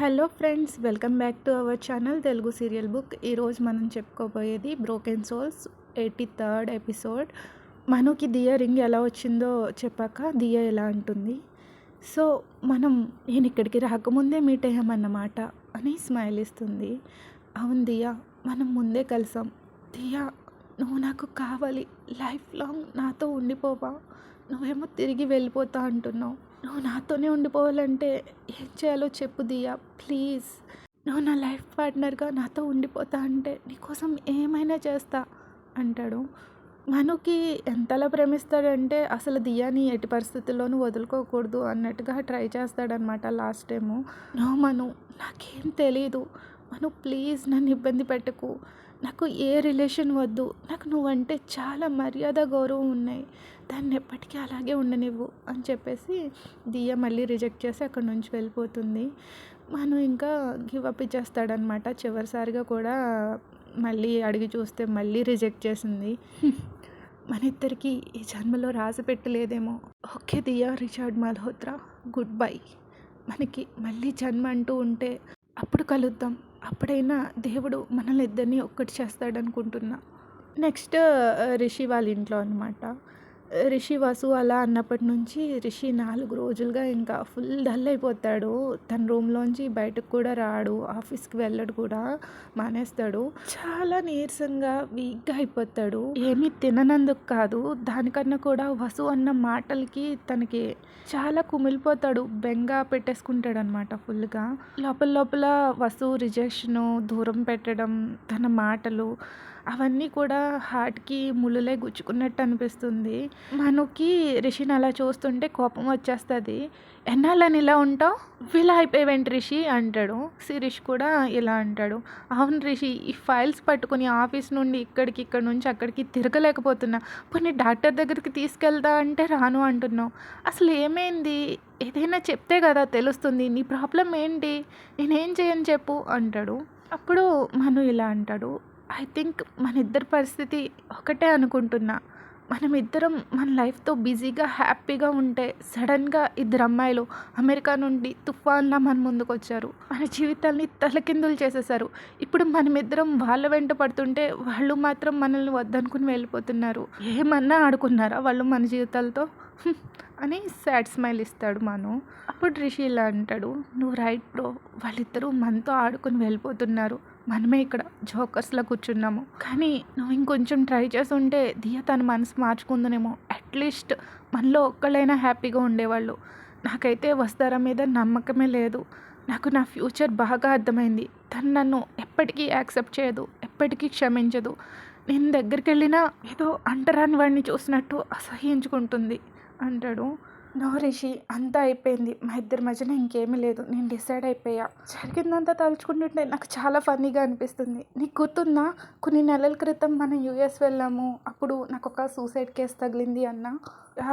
Hello friends welcome back to our channel Telugu serial book. ఈరోజు మనం చెప్పుకోబోయేది broken souls eighty third episode మనకి Diya ring ఎలా వచ్చిందో చెప్పాక దియ ఎలా అంటుంది. సో మనం నేను ఇక్కడికి రాకముందే మీట్ అయ్యామన్నమాట అని స్మైల్ ఇస్తుంది. అవును దియా మనం ముందే కలిసాం. దియా నువ్వు నాకు కావాలి. లైఫ్ లాంగ్ నాతో ఉండిపోవా. నువ్వేమో తిరిగి వెళ్ళిపోతా అంటున్నావు. నువ్వు నాతోనే ఉండిపోవాలంటే ఏం చేయాలో చెప్పు దియా ప్లీజ్. నువ్వు నా లైఫ్ పార్ట్నర్గా నాతో ఉండిపోతా అంటే నీకోసం ఏమైనా చేస్తా అంటాడు. మనుకి ఎంతలా ప్రేమిస్తాడంటే అసలు దియాని ఎట్టి పరిస్థితుల్లోనూ వదులుకోకూడదు అన్నట్టుగా ట్రై చేస్తాడనమాట లాస్ట్ టైము. నో మను నాకేం తెలియదు మను ప్లీజ్ నన్ను ఇబ్బంది పెట్టకు. నాకు ఏ రిలేషన్ వద్దు. నాకు నువ్వంటే చాలా మర్యాద గౌరవం ఉన్నాయి. దాన్ని ఎప్పటికీ అలాగే ఉండనివ్వు అని చెప్పేసి దియ మళ్ళీ రిజెక్ట్ చేసి అక్కడ నుంచి వెళ్ళిపోతుంది. మనం ఇంకా గివ్ అప్ ఇచ్చేస్తాడనమాట చివరిసారిగా కూడా మళ్ళీ అడిగి చూస్తే మళ్ళీ రిజెక్ట్ చేసింది. మన ఇద్దరికి ఈ జన్మలో రాసి పెట్టలేదేమో. Okay Diya Richard Malhotra goodbye. మనకి మళ్ళీ జన్మ అంటూ ఉంటే అప్పుడు కలుద్దాం. అప్పుడైనా దేవుడు మనల్ని ఇద్దరిని ఒక్కటి చేస్తాడనుకుంటున్నా. నెక్స్ట్ రిషి వాళ్ళ ఇంట్లో అనమాట రిషి వసు అలా అన్నప్పటి నుంచి రిషి నాలుగు రోజులుగా ఇంకా ఫుల్ డల్ అయిపోతాడు. తన రూమ్లోంచి బయటకు కూడా రాడు. ఆఫీస్కి వెళ్ళడు కూడా. మానేస్తాడు. చాలా నీరసంగా వీక్గా అయిపోతాడు. ఏమీ తిననందుకు కాదు. దానికన్నా కూడా వసు అన్న మాటలకి తనకి చాలా కుమిలిపోతాడు. బెంగ పెట్టేసుకుంటాడు అనమాట ఫుల్గా. లోపల లోపల వసు రిజెక్షను దూరం పెట్టడం తన మాటలు అవన్నీ కూడా హార్ట్కి ముళ్ళులే గుచ్చుకున్నట్టు అనిపిస్తుంది. మనకి రిషిని అలా చూస్తుంటే కోపం వచ్చేస్తుంది. ఎన్నాళ్ళని ఇలా ఉంటావు? ఇలా అయిపోయావేంటి రిషి? అంటాడు. శిరీష్ కూడా ఇలా అంటాడు. అవును రిషి ఈ ఫైల్స్ పట్టుకుని ఆఫీస్ నుండి ఇక్కడికి ఇక్కడ నుంచి అక్కడికి తిరగలేకపోతున్నా. పోనీ డాక్టర్ దగ్గరికి తీసుకెళ్తా అంటే రాను అంటున్నావు. అసలు ఏమైంది? ఏదైనా చెప్తే కదా తెలుస్తుంది. నీ ప్రాబ్లం ఏంటి? నేనేం చేయని చెప్పు అంటాడు. అప్పుడు మను ఇలా అంటాడు. ఐ థింక్ మన ఇద్దరి పరిస్థితి ఒకటే అనుకుంటున్నా. మనం ఇద్దరం మన లైఫ్తో బిజీగా హ్యాపీగా ఉంటే సడన్గా ఇద్దరు అమ్మాయిలు అమెరికా నుండి తుఫాన్లా మన ముందుకు వచ్చారు మన జీవితాల్ని తలకిందులు చేసేసారు. ఇప్పుడు మనమిద్దరం వాళ్ళ వెంట పడుతుంటే వాళ్ళు మాత్రం మనల్ని వద్దనుకుని వెళ్ళిపోతున్నారు. ఏమన్నా ఆడుకున్నారా వాళ్ళు మన జీవితాలతో? అని సాడ్ స్మైల్ ఇస్తాడు మను. అప్పుడు రిషి ఇలా అంటాడు నువ్వు రైట్ బ్రో వాళ్ళిద్దరూ మనతో ఆడుకుని వెళ్ళిపోతున్నారు. మనమే ఇక్కడ జోకర్స్లో కూర్చున్నాము. కానీ నువ్వు ఇంకొంచెం ట్రై చేసి ఉంటే దియ తన మనసు మార్చుకుందనేమో. అట్లీస్ట్ మనలో ఒక్కళ్ళైనా హ్యాపీగా ఉండేవాళ్ళు. నాకైతే వస్తారా మీద నమ్మకమే లేదు. నాకు నా ఫ్యూచర్ బాగా అర్థమైంది. తను నన్ను ఎప్పటికీ యాక్సెప్ట్ చేయదు ఎప్పటికీ క్షమించదు. నేను దగ్గరికి వెళ్ళినా ఏదో అంటరాని వాడిని చూసినట్టు అసహ్యించుకుంటుంది అంటాడు. నో రిషి అంతా అయిపోయింది. మా ఇద్దరి మధ్యన ఇంకేమీ లేదు. నేను డిసైడ్ అయిపోయా. జరిగిందంతా తలుచుకుంటుంటే నాకు చాలా ఫన్నీగా అనిపిస్తుంది. నీకు గుర్తుందా? కొన్ని నెలల క్రితం మనం యూఎస్ వెళ్ళాము. అప్పుడు నాకు ఒక సూసైడ్ కేసు తగిలింది అన్న.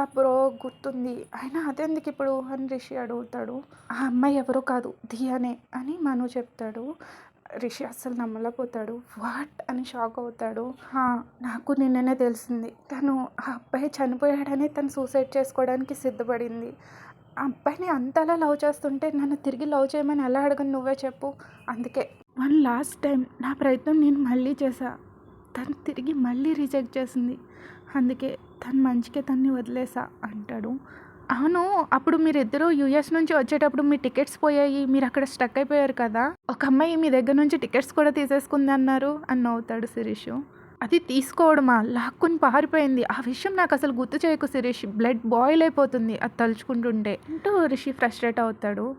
బ్రో గుర్తుంది. అయినా అదెందుకు ఇప్పుడు? అని రిషి అడుగుతాడు. ఆ అమ్మాయి ఎవరో కాదు దియానే అని మను చెప్తాడు. రిషి అస్సలు నమ్మలేకపోతాడు. వాట్? అని షాక్ అవుతాడు. "హా, నాకు నిన్ననే తెలిసింది. తను ఆ అబ్బాయి చనిపోయాడని తను సూసైడ్ చేసుకోవడానికి సిద్ధపడింది. ఆ అబ్బాయిని అంతలా లవ్ చేస్తుంటే నన్ను తిరిగి లవ్ చేయమని ఎలా అడగను నువ్వే చెప్పు. అందుకే వన్ లాస్ట్ టైం నా ప్రయత్నం నేను మళ్ళీ చేశా. తను తిరిగి మళ్ళీ రిజెక్ట్ చేసింది. అందుకే తను మంచికే తన్ని వదిలేసా అంటాడు. అవును అప్పుడు మీరిద్దరూ యూఎస్ నుంచి వచ్చేటప్పుడు మీ టికెట్స్ పోయాయి మీరు అక్కడ స్టక్ అయిపోయారు కదా. ఒక అమ్మాయి మీ దగ్గర నుంచి టికెట్స్ కూడా తీసేసుకుంది అన్నారు అని నవ్వుతాడు శిరీష్. అది తీసుకోవడమా? లాక్కుని పారిపోయింది. ఆ విషయం నాకు అసలు గుర్తు చేయకు శిరీష్. బ్లడ్ బాయిల్ అయిపోతుంది. అది తలుచుకుంటుంటే. అంటూ రిషి ఫ్రస్ట్రేట్ అవుతాడు.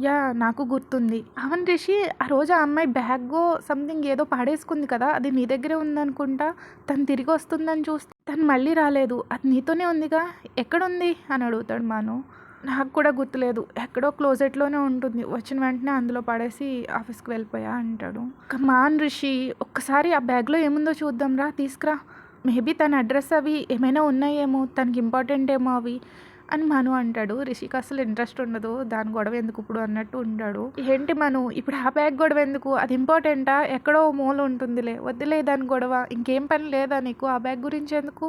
యా నాకు గుర్తుంది. అవును రిషి ఆ రోజు ఆ అమ్మాయి బ్యాగ్ సంథింగ్ ఏదో పాడేసుకుంది కదా అది నీ దగ్గరే ఉందనుకుంటా తను తిరిగి వస్తుందని చూస్తే తను మళ్ళీ రాలేదు. అది నీతోనే ఉందిగా? ఎక్కడుంది? అని అడుగుతాడు మాను. నాకు కూడా గుర్తులేదు. ఎక్కడో క్లోజెట్లోనే ఉంటుంది. వచ్చిన వెంటనే అందులో పడేసి ఆఫీస్కి వెళ్ళిపోయా అంటాడు. మాన్ రిషి ఒక్కసారి ఆ బ్యాగ్లో ఏముందో చూద్దాం రా తీసుకురా. మేబీ తన అడ్రస్ అవి ఏమైనా ఉన్నాయేమో తనకి ఇంపార్టెంట్ ఏమో అవి. అని మను అంటాడు. రిషికి అసలు ఇంట్రెస్ట్ ఉండదు. దాని గొడవ ఎందుకు ఇప్పుడు అన్నట్టు ఉంటాడు. ఏంటి మను? ఇప్పుడు ఆ బ్యాగ్ గొడవ ఎందుకు? అది ఇంపార్టెంటా ఎక్కడో మూల ఉంటుందిలే. వద్దులే దాని గొడవ. ఇంకేం పని లేదా నీకు? ఆ బ్యాగ్ గురించి ఎందుకు?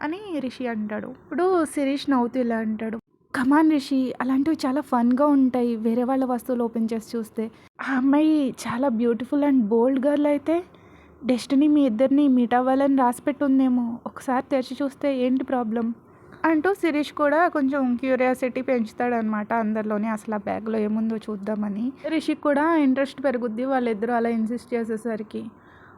అని రిషి అంటాడు. ఇప్పుడు శిరీష్ నవ్వుతూ ఇలా అంటాడు కమాన్ రిషి. అలాంటివి చాలా ఫన్‌గా ఉంటాయి. వేరే వాళ్ళ వస్తువులు ఓపెన్ చేసి చూస్తే. ఆ అమ్మాయి చాలా బ్యూటిఫుల్ అండ్ బోల్డ్ గర్ల్ అయితే డెస్టినీ మీ ఇద్దరిని మీట్ అవ్వాలని రాసిపెట్టుందేమో. ఒకసారి తెరిచి చూస్తే ఏంటి ప్రాబ్లం అంటూ శిరీష్ కూడా కొంచెం క్యూరియాసిటీ పెంచుతాడనమాట అందరిలోనే అసలు ఆ బ్యాగ్‌లో ఏముందో చూద్దామని. రిషిక్ కూడా ఇంట్రెస్ట్ పెరుగుద్ది వాళ్ళిద్దరూ అలా ఇన్సిస్ట్ చేసేసరికి.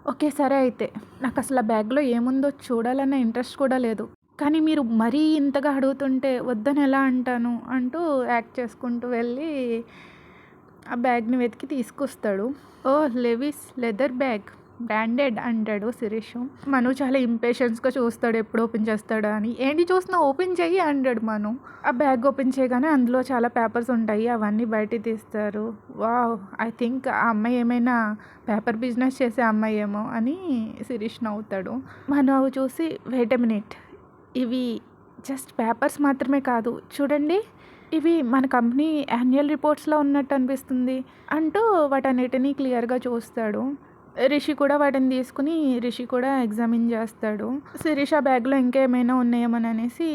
ఓకే. సరే అయితే. నాకసలు ఆ బ్యాగ్‌లో ఏముందో చూడాలన్న ఇంట్రెస్ట్ కూడా లేదు. కానీ మీరు మరీ ఇంతగా అడుగుతుంటే వద్దని ఎలా అంటాను? అంటూ యాక్ట్ చేసుకుంటూ వెళ్ళి ఆ బ్యాగ్‌ని వెతికి తీసుకొస్తాడు. Oh Levi's leather bag. Branded అంటాడు శిరీష్. మను చాలా ఇంపేషెన్స్‌గా చూస్తాడు ఎప్పుడు ఓపెన్ చేస్తాడా అని. ఏంటి చూసినా ఓపెన్ చెయ్యి అంటాడు మను. ఆ బ్యాగ్ ఓపెన్ చేయగానే అందులో చాలా పేపర్స్ ఉంటాయి. అవన్నీ బయటికి తీస్తారు. వావ్! ఐ థింక్ ఆ అమ్మాయి ఏమైనా పేపర్ బిజినెస్ చేసే అమ్మాయి ఏమో అని శిరీష్ నవ్వుతాడు. మను అవి చూసి వెయిట్ మినిట్. ఇవి జస్ట్ పేపర్స్ మాత్రమే కాదు. చూడండి. ఇవి మన కంపెనీ యాన్యువల్ రిపోర్ట్స్‌లో ఉన్నట్టు అనిపిస్తుంది. అంటూ వాటన్నిటిని క్లియర్‌గా చూస్తాడు. రిషి కూడా వాటిని తీసుకొని రిషి కూడా ఎగ్జామిన్ చేస్తాడు. శిరీష ఆ బ్యాగ్‌లో ఇంకా ఏమైనా ఉన్నాయేమోననేసి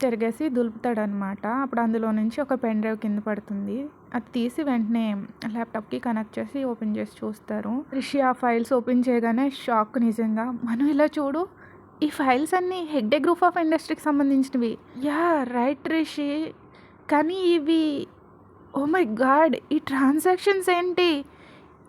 తిరగేసి దులుపుతాడనమాట. అప్పుడు అందులో నుంచి ఒక పెన్ డ్రైవ్ కింద పడుతుంది. అది తీసి వెంటనే ల్యాప్‌టాప్‌కి కనెక్ట్ చేసి ఓపెన్ చేసి చూస్తారు. రిషి ఆ ఫైల్స్ ఓపెన్ చేయగానే షాక్ నిజంగా. మనం ఇలా చూడు. ఈ ఫైల్స్ అన్నీ హెగ్డే గ్రూప్ ఆఫ్ ఇండస్ట్రీకి సంబంధించినవి. Ya right Rishi. కానీ ఇవి ఓ మై గాడ్! ఈ ట్రాన్సాక్షన్స్ ఏంటి?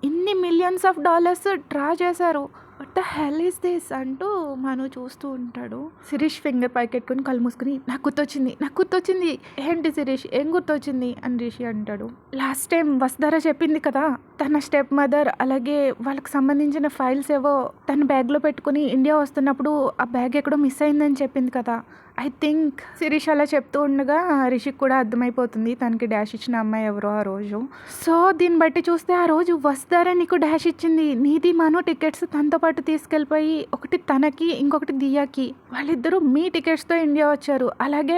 ఇన్ని మిలియన్స్ ఆఫ్ డాలర్స్ డ్రా చేశారు. The hell is this? అంటూ మను చూస్తూ ఉంటాడు. శిరీష్ ఫింగర్ పైకెట్టుకుని కళ్ళు మూసుకుని నాకు గుర్తొచ్చింది. నాకు గుర్తొచ్చింది. ఏంటి శిరీష్ ఏం గుర్తొచ్చింది? అని రిషి అంటాడు. లాస్ట్ టైం వసుధర చెప్పింది కదా! తన స్టెప్ మదర్ అలాగే వాళ్ళకి సంబంధించిన ఫైల్స్ ఏవో తన బ్యాగ్‌లో పెట్టుకుని ఇండియా వస్తున్నప్పుడు ఆ బ్యాగ్ ఎక్కడో మిస్ అయిందని చెప్పింది కదా! ఐ థింక్ శిరీష్ అలా చెప్తూ ఉండగా రిషికి కూడా అర్థమైపోతుంది తనకి డాష్ ఇచ్చిన అమ్మాయి ఎవరో ఆ రోజు. సో దీన్ని బట్టి చూస్తే ఆ రోజు వస్తారా నీకు డాష్ ఇచ్చింది. నీది మను టికెట్స్ తనతో పాటు తీసుకెళ్ళిపోయి ఒకటి తనకి ఇంకొకటి దియాకి. వాళ్ళిద్దరూ మీ టికెట్స్‌తో ఇండియా వచ్చారు. అలాగే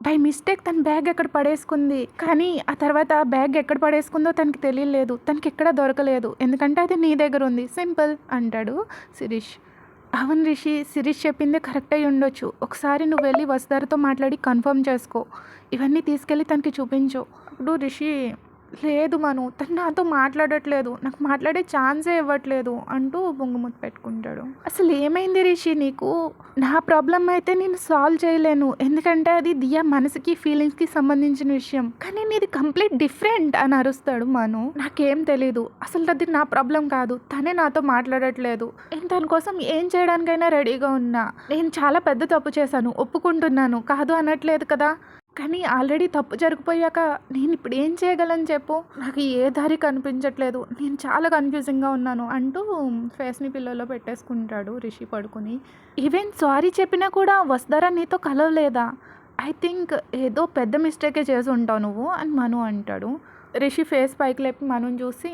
బై మిస్టేక్ తన బ్యాగ్ ఎక్కడ పడేసుకుంది. కానీ ఆ తర్వాత ఆ బ్యాగ్ ఎక్కడ పడేసుకుందో తనకి తెలియలేదు. తనకి ఎక్కడ దొరకలేదు. ఎందుకంటే అది నీ దగ్గర ఉంది. సింపుల్ అంటాడు శిరీష్. అవును రిషి. శిరీష్ చెప్పింది కరెక్ట్ అయ్యి ఉండొచ్చు. ఒకసారి నువ్వు వెళ్ళి వసుధరతో మాట్లాడి కన్ఫర్మ్ చేసుకో. ఇవన్నీ తీసుకెళ్ళి తనకి చూపించు. అప్పుడు రిషి లేదు మను. తను నాతో మాట్లాడట్లేదు. నాకు మాట్లాడే ఛాన్సే ఇవ్వట్లేదు అంటూ బొంగుమూత పెట్టుకుంటాడు. అసలు ఏమైంది రిషి నీకు? నా ప్రాబ్లం అయితే నేను సాల్వ్ చేయలేను. ఎందుకంటే అది దియా మనసుకి, ఫీలింగ్స్‌కి సంబంధించిన విషయం. కానీ నీది కంప్లీట్ డిఫరెంట్ అని అరుస్తాడు మను. నాకేం తెలీదు. అసలు అది నా ప్రాబ్లం కాదు. తనే నాతో మాట్లాడట్లేదు. నేను తన కోసం ఏం చేయడానికైనా రెడీగా ఉన్నా. నేను చాలా పెద్ద తప్పు చేశాను. ఒప్పుకుంటున్నాను. కాదు అనట్లేదు కదా! కానీ ఆల్రెడీ తప్పు జరిగిపోయాక నేను ఇప్పుడు ఏం చేయగలను చెప్పు? నాకు ఏ దారి కనిపించట్లేదు. నేను చాలా కన్‌ఫ్యూజింగ్‌గా ఉన్నాను అంటూ ఫేస్‌ని పిల్లల్లో పెట్టేసుకుంటాడు రిషి పడుకొని. ఈవెన్ సారీ చెప్పినా కూడా వస్తారా నీతో కలవలేదా? ఐ థింక్ ఏదో పెద్ద మిస్టేకే చేసి ఉంటావు నువ్వు అని మను అంటాడు. రిషి ఫేస్ పైకి లేపి మనుని చూసి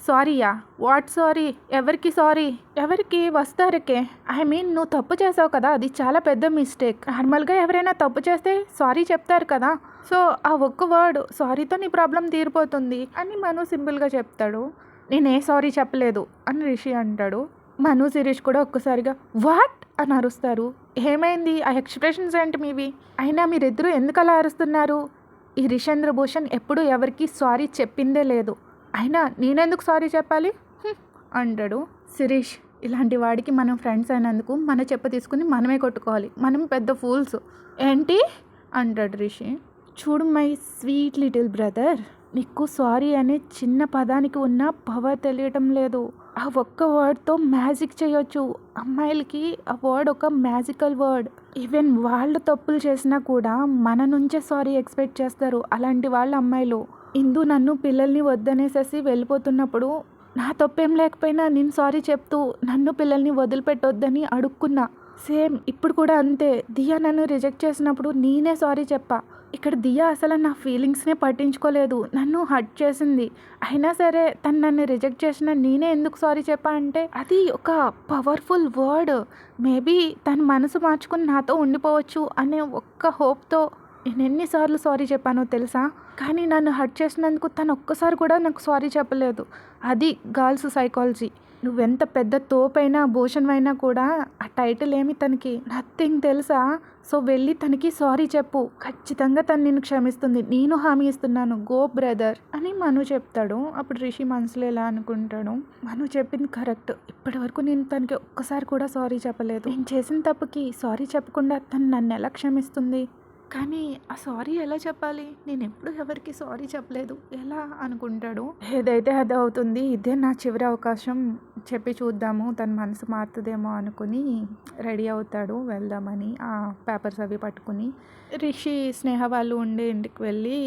సారీయా? What sorry? ఎవరికి సారీ? ఎవరికి? వస్తారకే ఐ మీన్ నువ్వు తప్పు చేసావు కదా! అది చాలా పెద్ద మిస్టేక్. నార్మల్‌గా ఎవరైనా తప్పు చేస్తే సారీ చెప్తారు కదా! సో ఆ ఒక్క వర్డ్ సారీతో నీ ప్రాబ్లం తీరిపోతుంది అని మను సింపుల్‌గా చెప్తాడు. నేనే సారీ చెప్పలేదు అని రిషి అంటాడు. మను, శిరీష్ కూడా ఒక్కసారిగా వాట్? అని అరుస్తారు. ఏమైంది? ఆ ఎక్స్‌ప్రెషన్స్ ఏంటి మీవి? అయినా మీరిద్దరూ ఎందుకలా అరుస్తున్నారు? ఈ రిషేంద్ర భూషణ్ ఎప్పుడూ ఎవరికీ సారీ చెప్పిందే లేదు. అయినా నేనెందుకు సారీ చెప్పాలి? అంటాడు. శిరీష్ ఇలాంటి వాడికి మనం ఫ్రెండ్స్ అయినందుకు మన చెప్ప తీసుకుని మనమే కొట్టుకోవాలి. మనం పెద్ద ఫూల్స్. ఏంటి? అంటాడు రిషి. చూడు మై స్వీట్ లిటిల్ బ్రదర్. నీకు సారీ అనే చిన్న పదానికి ఉన్న పవర్ తెలియటం లేదు. ఆ ఒక్క వర్డ్‌తో మ్యాజిక్ చేయొచ్చు. అమ్మాయిలకి ఆ వర్డ్ ఒక మ్యాజికల్ వర్డ్. ఈవెన్ వాళ్ళు తప్పులు చేసినా కూడా మన నుంచే సారీ ఎక్స్‌పెక్ట్ చేస్తారు. అలాంటి వాళ్ళు అమ్మాయిలు. ఇందు నన్ను పిల్లల్ని వద్దనేసేసి వెళ్ళిపోతున్నప్పుడు నా తప్పేం లేకపోయినా నేను సారీ చెప్తూ నన్ను పిల్లల్ని వదిలిపెట్టొద్దని అడుక్కున్నా. సేమ్ ఇప్పుడు కూడా అంతే. దియా నన్ను రిజెక్ట్ చేసినప్పుడు నేనే సారీ చెప్పా. ఇక్కడ దియా అసలు నా ఫీలింగ్స్‌నే పట్టించుకోలేదు. నన్ను హర్ట్ చేసింది. అయినా సరే తను నన్ను రిజెక్ట్ చేసిన నేనే ఎందుకు సారీ చెప్పా అంటే అది ఒక పవర్‌ఫుల్ వర్డ్. మేబీ తను మనసు మార్చుకుని నాతో ఉండిపోవచ్చు అనే ఒక్క హోప్‌తో నేను ఎన్నిసార్లు సారీ చెప్పానో తెలుసా? కానీ నన్ను హర్ట్ చేసినందుకు తను ఒక్కసారి కూడా నాకు సారీ చెప్పలేదు. అది గర్ల్స్ సైకాలజీ. నువ్వెంత పెద్ద తోపైనా భూషణమైనా కూడా ఆ టైటిల్ ఏమి తనకి? నథింగ్ తెలుసా? సో వెళ్ళి తనకి సారీ చెప్పు. ఖచ్చితంగా తను నిన్ను క్షమిస్తుంది. నేను హామీ ఇస్తున్నాను. గో బ్రదర్ అని మను చెప్తాడు. అప్పుడు రిషి మనసులో ఎలా అనుకుంటాడు మను చెప్పింది కరెక్ట్. ఇప్పటి వరకు నేను తనకి ఒక్కసారి కూడా సారీ చెప్పలేదు. నేను చేసిన తప్పుకి సారీ చెప్పకుండా తను నన్ను ఎలా క్షమిస్తుంది? కానీ ఆ సారీ ఎలా చెప్పాలి? నేను ఎప్పుడు ఎవరికి సారీ చెప్పలేదు. ఎలా అనుకుంటాడు? ఏదైతే అది అవుతుంది ఇదే నా చివరి అవకాశం. చెప్పి చూద్దాము తన మనసు మారుతుందేమో అనుకుని రెడీ అవుతాడు. వెళ్దామని ఆ పేపర్స్ అవి పట్టుకుని. రిషి స్నేహ వాళ్ళు ఉండే ఇంటికి వెళ్ళి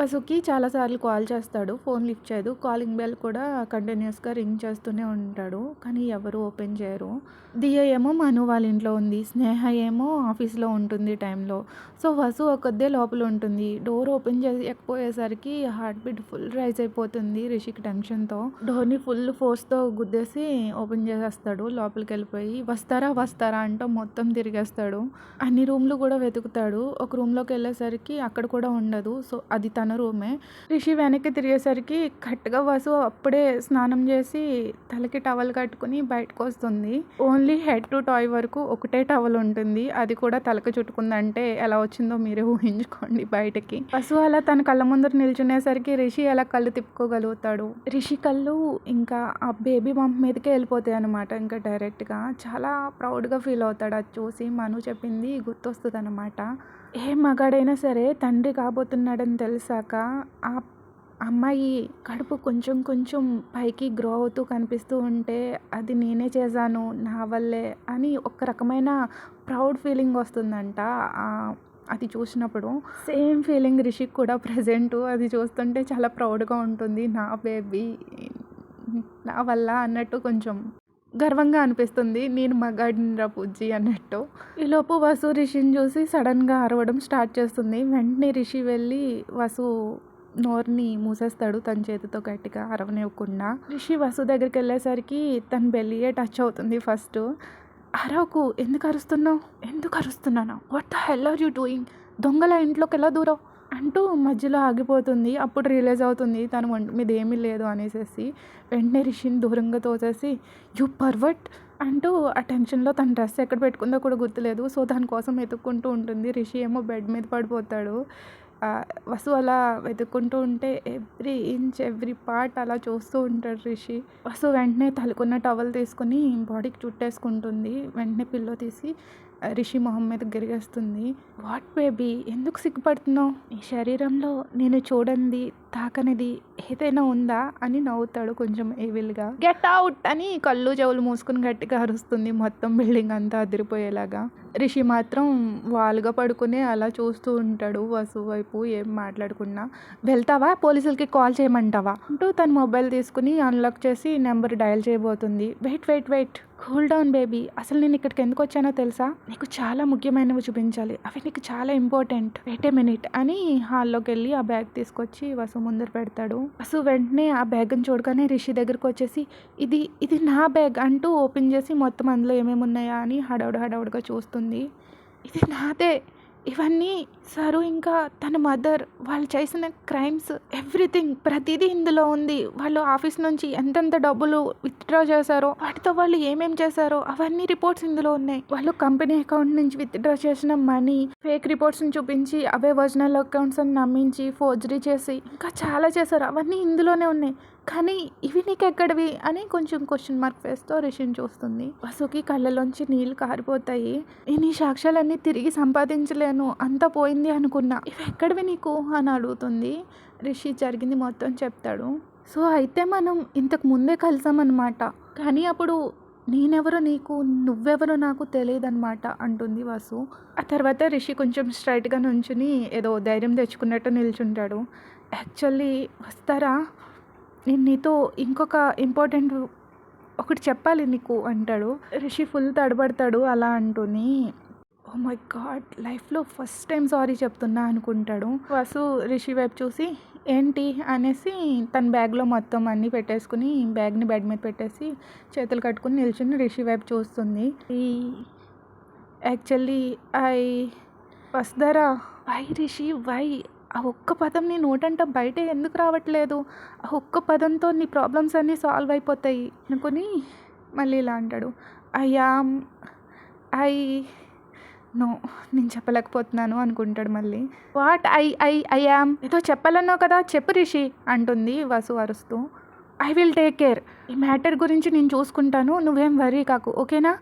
వసుకి చాలాసార్లు కాల్ చేస్తాడు ఫోన్ లిఫ్ట్ చేయదు. కాలింగ్ బెల్ కూడా కంటిన్యూస్గా రింగ్ చేస్తూనే ఉంటాడు కానీ ఎవరు ఓపెన్ చేయరు. దియ ఏమో మను వాళ్ళ ఇంట్లో ఉంది స్నేహ ఏమో ఆఫీస్లో ఉంటుంది టైంలో. సో వసు ఒక్కదే లోపల ఉంటుంది. డోర్ ఓపెన్ చేయకపోయేసరికి హార్ట్ బీట్ ఫుల్ రైజ్ అయిపోతుంది రిషికి టెన్షన్తో. డోర్ని ఫుల్ ఫోర్స్తో గుద్దేసి ఓపెన్ చేసేస్తాడు లోపలికి వెళ్ళిపోయి వస్తారా వస్తారా అంటూ మొత్తం తిరిగేస్తాడు. అన్ని రూమ్లు కూడా వెతుకుతాడు. ఒక రూమ్లోకి వెళ్ళేసరికి అక్కడ కూడా ఉండదు. సో అది తన రూమే. రిషి వెనక్కి తిరిగేసరికి కరెక్ట్గా వసు అప్పుడే స్నానం చేసి తలకి టవల్ కట్టుకుని బయటకు వస్తుంది. ఓన్లీ హెడ్ టు టాయ్ వరకు ఒకటే టవల్ ఉంటుంది. అది కూడా తలకు చుట్టుకుందంటే ఎలా వచ్చిందో మీరే ఊహించుకోండి బయటకి. వసు అలా తన కళ్ళ ముందర నిల్చునేసరికి రిషి ఎలా కళ్ళు తిప్పుకోగలుగుతాడు? రిషి కళ్ళు ఇంకా ఆ బేబీ బంప్ మీదకే వెళ్ళిపోతాయి అనమాట ఇంకా డైరెక్ట్గా. చాలా ప్రౌడ్గా ఫీల్ అవుతాడు. అది చూసి మను చెప్పింది గుర్తొస్తుంది అనమాట ఏ మగాడైనా సరే తండ్రి కాబోతున్నాడని తెలిసాక ఆ అమ్మాయి కడుపు కొంచెం కొంచెం పైకి గ్రో అవుతూ కనిపిస్తూ ఉంటే అది నేనే చేశాను నా వల్లే అని ఒక రకమైన ప్రౌడ్ ఫీలింగ్ వస్తుందంట. అది చూసినప్పుడు సేమ్ ఫీలింగ్ రిషిక్ కూడా ప్రజెంట్ అది చూస్తుంటే చాలా ప్రౌడ్గా ఉంటుంది. నా బేబీ నా వల్ల అన్నట్టు కొంచెం గర్వంగా అనిపిస్తుంది. నేను మగాడినరా పూజి అన్నట్టు. ఈలోపు వసు రిషిని చూసి సడన్గా అరవడం స్టార్ట్ చేస్తుంది. వెంటనే రిషి వెళ్ళి వసు నోరుని మూసేస్తాడు తన చేతితో గట్టిగా అరవనివ్వకుండా. రిషి వసు దగ్గరికి వెళ్ళేసరికి తన బెల్లియే టచ్ అవుతుంది ఫస్ట్. అరవకు ఎందుకు అరుస్తున్నావు? ఎందుకు అరుస్తున్నాను? What the hell are you doing దొంగల ఇంట్లోకి ఎలా దూరం అంటూ మధ్యలో ఆగిపోతుంది. అప్పుడు రియలైజ్ అవుతుంది. తను ఒంటి మీద ఏమీ లేదు అనేసి వెంటనే రిషిని దూరంగా తోసేసి యూ పర్వట్ అంటూ ఆ టెన్షన్లో తన డ్రెస్ ఎక్కడ పెట్టుకుందో కూడా గుర్తులేదు. సో దానికోసం వెతుక్కుంటూ ఉంటుంది. రిషి ఏమో బెడ్ మీద పడిపోతాడు. వసు అలా వెతుక్కుంటూ ఉంటే ఎవ్రీ ఇంచ్ ఎవ్రీ పార్ట్ అలా చూస్తూ ఉంటాడు రిషి. వసు వెంటనే తలుకున్న టవల్ తీసుకుని బాడీకి చుట్టేసుకుంటుంది. వెంటనే పిల్లో తీసి రిషి మొహం మీద వస్తుంది వాట్ బేబీ? ఎందుకు సిగ్గుపడుతున్నావు? నీ శరీరంలో నేను చూడంది తాకనిది ఏదైనా ఉందా? అని నవ్వుతాడు కొంచెం ఏవిల్గా గెట్ అవుట్! అని కళ్ళు చెవులు మూసుకుని గట్టిగా అరుస్తుంది మొత్తం బిల్డింగ్ అంతా అదిరిపోయేలాగా. రిషి మాత్రం వాలుగా పడుకుని అలా చూస్తూ ఉంటాడు వసు వైపు ఏం మాట్లాడకుండా వెళ్తావా? పోలీసులకి కాల్ చేయమంటావా? అంటూ తన మొబైల్ తీసుకుని అన్లాక్ చేసి నెంబర్ డయల్ చేయబోతుంది. Wait wait wait. Cool down baby. అసలు నేను ఇక్కడికి ఎందుకు వచ్చానో తెలుసా? నీకు చాలా ముఖ్యమైనవి చూపించాలి. అవి నీకు చాలా ఇంపార్టెంట్. వెయిట్ ఏ మినిట్ అని హాల్లోకి వెళ్ళి ఆ బ్యాగ్ తీసుకొచ్చి వసు ముందర పెడతాడు. వసు వెంటనే ఆ బ్యాగ్ని చూడగానే రిషి దగ్గరకు వచ్చేసి ఇది ఇది నా బ్యాగ్ అంటూ ఓపెన్ చేసి మొత్తం అందులో ఏమేమి ఉన్నాయా అని హడావుడు హడావుడిగా చూస్తుంది. ఇది నాదే. ఇవన్నీ సరు ఇంకా తన మదర్ వాళ్ళు చేసిన క్రైమ్స్ ఎవ్రీథింగ్ ప్రతిదీ ఇందులో ఉంది. వాళ్ళు ఆఫీస్ నుంచి ఎంతెంత డబ్బులు విత్డ్రా చేశారో వాటితో వాళ్ళు ఏమేం చేశారో అవన్నీ రిపోర్ట్స్ ఇందులో ఉన్నాయి. వాళ్ళు కంపెనీ అకౌంట్ నుంచి విత్డ్రా చేసిన మనీ ఫేక్ రిపోర్ట్స్ని చూపించి అవే ఒరిజినల్ అకౌంట్స్ అని నమ్మించి ఫోర్జరీ చేసి ఇంకా చాలా చేశారు. అవన్నీ ఇందులోనే ఉన్నాయి. కానీ ఇవి నీకు ఎక్కడివి అని కొంచెం క్వశ్చన్ మార్క్ ఫేస్తో రిషిని చూస్తుంది. వసుకి కళ్ళలోంచి నీళ్ళు కారిపోతాయి. నేను ఈ సాక్ష్యాలన్నీ తిరిగి సంపాదించలేను. అంతా పోయింది అనుకున్నా. ఇవి ఎక్కడివి నీకు? అని అడుగుతుంది. రిషి జరిగింది మొత్తం చెప్తాడు. సో అయితే మనం ఇంతకు ముందే కలిసామన్నమాట. కానీ అప్పుడు నేనెవరో నీకు నువ్వెవరో నాకు తెలియదన్నమాట అంటుంది వాసు. ఆ తర్వాత రిషి కొంచెం స్ట్రైట్గా నుంచుని ఏదో ధైర్యం తెచ్చుకున్నట్టు నిల్చుంటాడు. యాక్చువల్లీ వస్తారా? నేను నీతో ఇంకొక ఇంపార్టెంట్ ఒకటి చెప్పాలి నీకు అంటాడు. రిషి ఫుల్ తడబడతాడు అలా అంటూని. ఓ మై గాడ్ లైఫ్లో ఫస్ట్ టైం సారీ చెప్తున్నా అనుకుంటాడు. వసు రిషి వైపు చూసి ఏంటి? అనేసి తన బ్యాగ్లో మొత్తం అన్నీ పెట్టేసుకుని బ్యాగ్ని బెడ్ మీద పెట్టేసి చేతులు కట్టుకుని నిల్చుని రిషి వైపు చూస్తుంది. ఈ actually I Vasudhara why Rishi why ఆ ఒక్క పదం నీ నోటంట బయట ఎందుకు రావట్లేదు? ఆ ఒక్క పదంతో నీ ప్రాబ్లమ్స్ అన్నీ సాల్వ్ అయిపోతాయి అనుకుని మళ్ళీ ఇలా అంటాడు. ఐ యామ్ ఐ నో నేను చెప్పలేకపోతున్నాను అనుకుంటాడు మళ్ళీ. What I I I am ఏదో చెప్పాలన్నావు కదా చెప్పు రిషి అంటుంది వసు అరుస్తూ. ఐ విల్ టేక్ కేర్ ఈ మ్యాటర్ గురించి నేను చూసుకుంటాను నువ్వేం వరీ కాకు ఓకేనా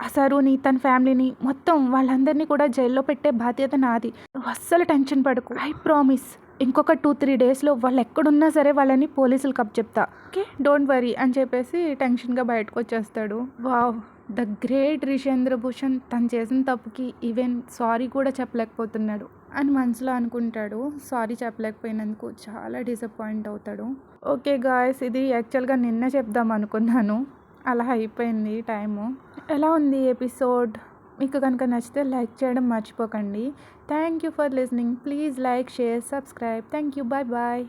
ఆ సరుని తన ఫ్యామిలీని మొత్తం వాళ్ళందరినీ కూడా జైల్లో పెట్టే బాధ్యత నాది. నువ్వు అస్సలు టెన్షన్ పడకు. I promise. ఇంకొక టూ త్రీ డేస్లో వాళ్ళు ఎక్కడున్నా సరే వాళ్ళని పోలీసులు కప్ చెప్తా. ఓకే? డోంట్ వరీ అని చెప్పేసి టెన్షన్గా బయటకు వచ్చేస్తాడు wow! The great Rishendra Bhushan తను చేసిన తప్పుకి ఈవెన్ సారీ కూడా చెప్పలేకపోతున్నాడు. అని మనసులో అనుకుంటాడు. సారీ చెప్పలేకపోయినందుకు చాలా డిసప్పాయింట్ అవుతాడు. ఓకే గాయస్ ఇది యాక్చువల్గా నిన్న చెప్దాం అనుకున్నాను. అలా అయిపోయింది టైము. ఎలా ఉంది ఎపిసోడ్? మీకు కనుక నచ్చితే లైక్ చేయడం మర్చిపోకండి. Thank you for listening. Please like share subscribe. Thank you. Bye bye.